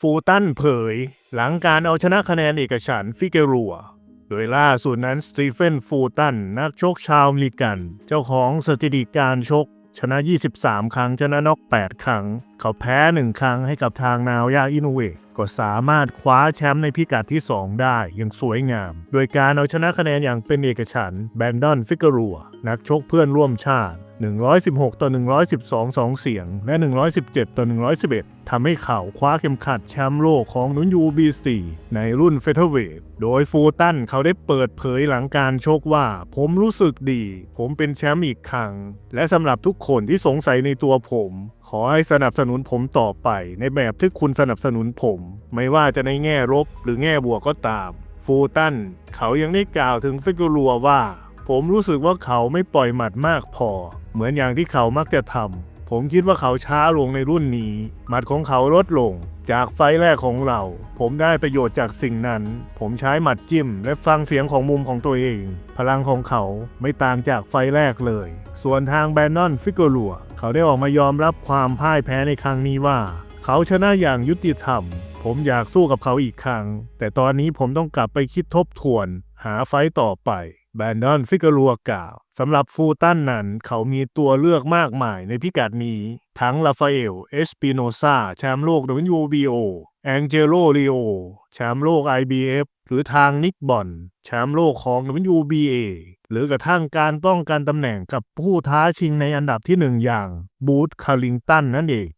ฟูตันเผย หลังการเอาชนะคะแนนเอกฉันฟิเกรัว โดยล่าสุดนั้นสตีเฟนฟูตัน นักชกชาวอเมริกัน เจ้าของสถิติการชก ชนะ 23 ครั้งชนะน็อก 8 ครั้ง เขาแพ้ 1 ครั้งให้กับทางนาวยาอินเวก็สามารถคว้าแชมป์ในพิกัดที่ 2 ได้อย่างสวยงาม โดยการเอาชนะคะแนนอย่างเป็นเอกฉันแบนดอนฟิกรัว นักชกเพื่อนร่วมชาติ 116 ต่อ 112 2 เสียง และ 117 ต่อ 111 ทำให้เขาคว้าเข็มขัดแชมป์โลกของนุนยู BC ในรุ่นเฟเธอร์เวทโดยฟูตันเขาได้เปิดเผยหลังการชกว่า ผมรู้สึกดี ผมเป็นแชมป์อีกครั้ง และสำหรับทุกคนที่สงสัยในตัวผม ขอให้สนับสนุนผมต่อไป ในแบบที่คุณสนับสนุนผม ไม่ว่าจะในแง่ลบหรือแง่บวกก็ตาม ฟูตันเขายังได้กล่าวถึงฟิกรัวว่า ผมรู้สึกว่าเขาไม่ปล่อยหมัดมากพอ เหมือนอย่างที่เขามักจะทำ ผมคิดว่าเขาช้าลงในรุ่นนี้ หมัดของเขาลดลง จากไฟแรกของเรา ผมได้ประโยชน์จากสิ่งนั้น ผมใช้หมัดจิ้ม และฟังเสียงของมุมของตัวเอง พลังของเขาไม่ต่างจากไฟแรกเลย ส่วนทางแบนนอนฟิกรัว เขาได้ออกมายอมรับความพ่ายแพ้ในครั้งนี้ว่า เขาชนะอย่างยุติธรรม ผมอยากสู้กับเขาอีกครั้ง แต่ตอนนี้ผมต้องกลับไปคิดทบทวน หาไฟต์ต่อไป แบนดอนฟิกรัวกล่าวสำหรับฟูตันนั้นเขามีตัวเลือกมากมายในพิกัดนี้ ทั้งลาฟาเอล เอสปิโนซาแชมป์โลก WBO แองเจโลลีโอแชมป์โลก IBF หรือทางนิกบอนแชมป์โลกของ WBA หรือกระทั่งการป้องกันตำแหน่งกับผู้ท้าชิงในอันดับที่หนึ่งอย่างบูธคาริงตันนั่นเอง